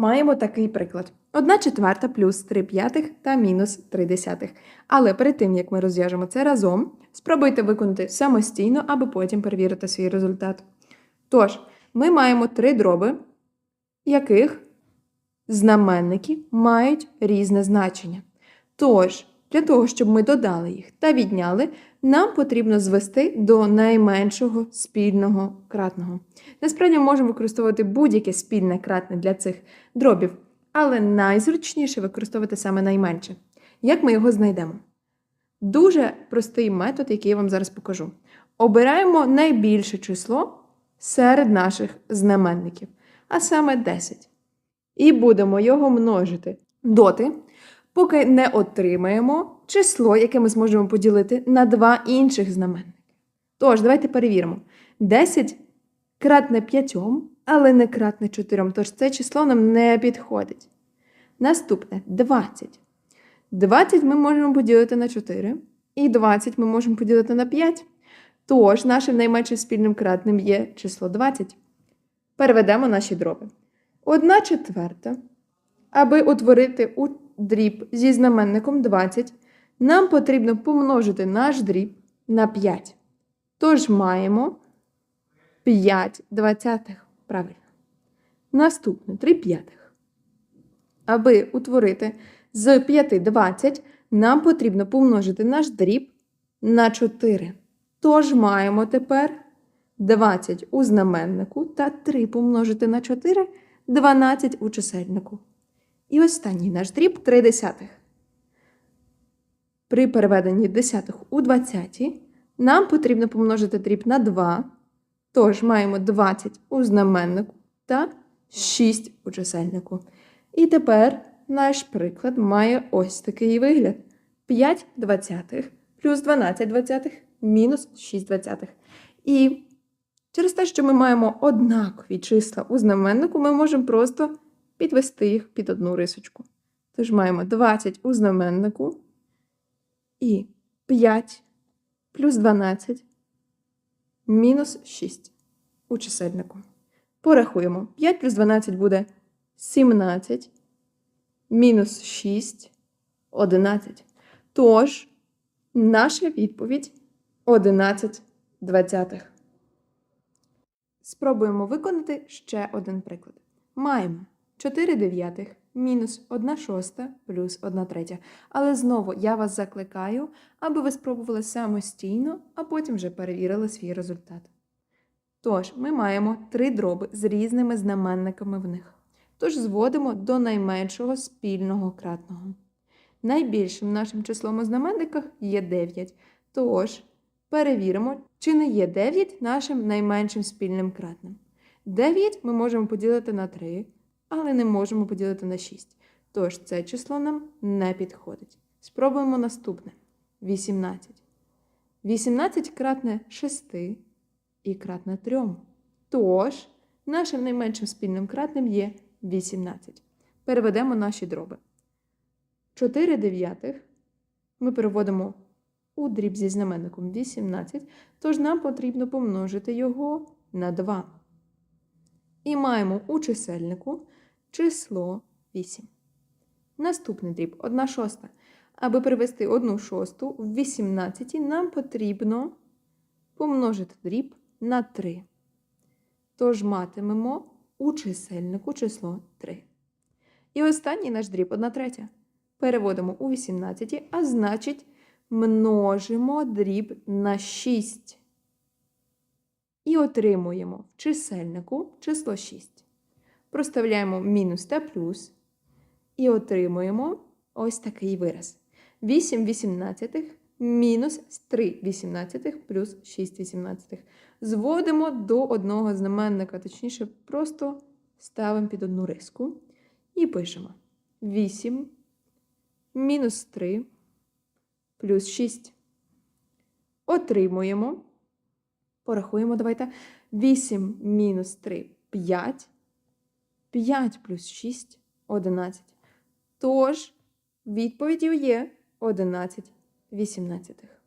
Маємо такий приклад. 1 четверта плюс 3 п'ятих та мінус 3 десятих. Але перед тим, як ми розв'яжемо це разом, спробуйте виконати самостійно, аби потім перевірити свій результат. Тож, ми маємо три дроби, яких знаменники мають різне значення. Тож, для того, щоб ми додали їх та відняли, нам потрібно звести до найменшого спільного кратного. Насправді ми можемо використовувати будь-яке спільне кратне для цих дробів, але найзручніше використовувати саме найменше. Як ми його знайдемо? Дуже простий метод, який я вам зараз покажу. Обираємо найбільше число серед наших знаменників, а саме 10. І будемо його множити доти, поки не отримаємо число, яке ми зможемо поділити на два інших знаменники. Тож, давайте перевіримо. 10 кратне 5, але не кратне 4, тож це число нам не підходить. Наступне 20. 20 ми можемо поділити на 4, і 20 ми можемо поділити на 5. Тож, нашим найменшим спільним кратним є число 20. Переведемо наші дроби. 1 четверта. Аби утворити дріб зі знаменником 20, нам потрібно помножити наш дріб на 5. Тож маємо 5 двадцятих. Правильно. Наступне 3 п'ятих. Аби утворити з 5 20, нам потрібно помножити наш дріб на 4. Тож маємо тепер 20 у знаменнику та 3 помножити на 4 12 у чисельнику. І останній наш дріб 3 десятих. При переведенні десятих у двадцяті нам потрібно помножити дріб на 2, тож маємо 20 у знаменнику та 6 у чисельнику. І тепер наш приклад має ось такий вигляд: 5 двадцятих плюс 12 двадцятих мінус 6 двадцятих. І через те, що ми маємо однакові числа у знаменнику, ми можемо просто підвести їх під одну рисочку. Тож маємо 20 у знаменнику і 5 плюс 12 мінус 6 у чисельнику. Порахуємо. 5 плюс 12 буде 17, мінус 6 11. Тож, наша відповідь 11 двадцятих. Спробуємо виконати ще один приклад. Маємо 4 дев'ятих мінус 1 шоста плюс 1 третя. Але знову я вас закликаю, аби ви спробували самостійно, а потім вже перевірили свій результат. Тож, ми маємо три дроби з різними знаменниками в них. Тож зводимо до найменшого спільного кратного. Найбільшим нашим числом у знаменниках є 9. Тож, перевіримо, чи не є 9 нашим найменшим спільним кратним. 9 ми можемо поділити на 3, але не можемо поділити на 6. Тож це число нам не підходить. Спробуємо наступне: 18. 18 кратне 6 і кратне 3. Тож, нашим найменшим спільним кратним є 18. Переведемо наші дроби. 4 дев'ятих ми переводимо у дріб зі знаменником 18, тож нам потрібно помножити його на 2. І маємо у чисельнику число 8. Наступний дріб 1 шоста. Аби привести 1 шосту в 18, нам потрібно помножити дріб на 3. Тож матимемо у чисельнику число 3. І останній наш дріб 1 третя. Переводимо у 18, а значить, множимо дріб на 6. І отримуємо в чисельнику число 6. Проставляємо мінус та плюс. І отримуємо ось такий вираз. 8 вісімнадцятих мінус 3 вісімнадцятих плюс 6 вісімнадцятих. Зводимо до одного знаменника, точніше, просто ставимо під одну риску. І пишемо 8 мінус 3 плюс 6. Отримуємо. Порахуємо, давайте. 8 мінус 3 5. 5 плюс 6 11. Тож, відповіддю є 11 вісімнадцятих.